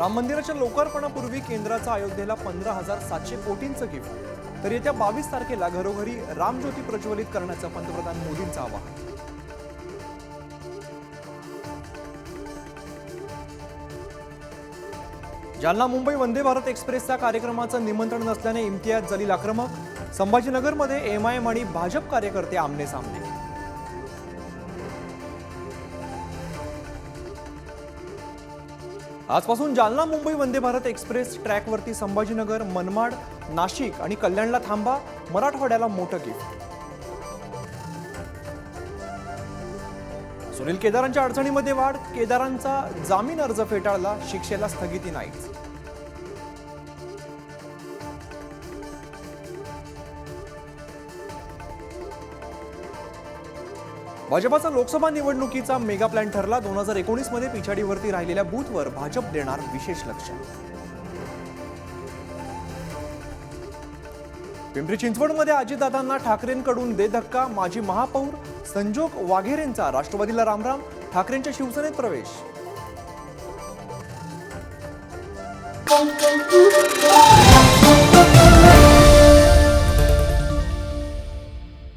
राम मंदिराच्या लोकार्पणापूर्वी केंद्राचा अयोध्येला पंधरा हजार सातशे कोटींचं गिफ्ट तर येत्या बावीस तारखेला घरोघरी रामज्योती प्रज्वलित करण्याचं पंतप्रधान मोदींचं आवाहन. जालना मुंबई वंदे भारत एक्सप्रेसच्या कार्यक्रमाचं निमंत्रण नसल्याने इम्तियाज जलील आक्रमक संभाजीनगरमध्ये एम आय एम आणि भाजप कार्यकर्ते आमने सामने. आजपासून जालना मुंबई वंदे भारत एक्सप्रेस ट्रॅकवरती संभाजीनगर मनमाड नाशिक आणि कल्याणला थांबा. मराठवाड्याला मोठं गिफ्ट सुनील केदारांच्या अडचणीमध्ये वाढ. केदारांचा जामीन अर्ज फेटाळला. शिक्षेला स्थगिती नाहीच. भाजपाचा लोकसभा निवडणुकीचा मेगा प्लॅन ठरला. दोन हजार एकोणीसमध्ये पिछाडीवरती राहिलेल्या बूथवर भाजप देणार विशेष लक्ष. पिंपरी चिंचवडमध्ये अजितदादांना ठाकरेंकडून दे धक्का माजी महापौर संजोग वाघेरेंचा राष्ट्रवादीला रामराम ठाकरेंच्या शिवसेनेत प्रवेश.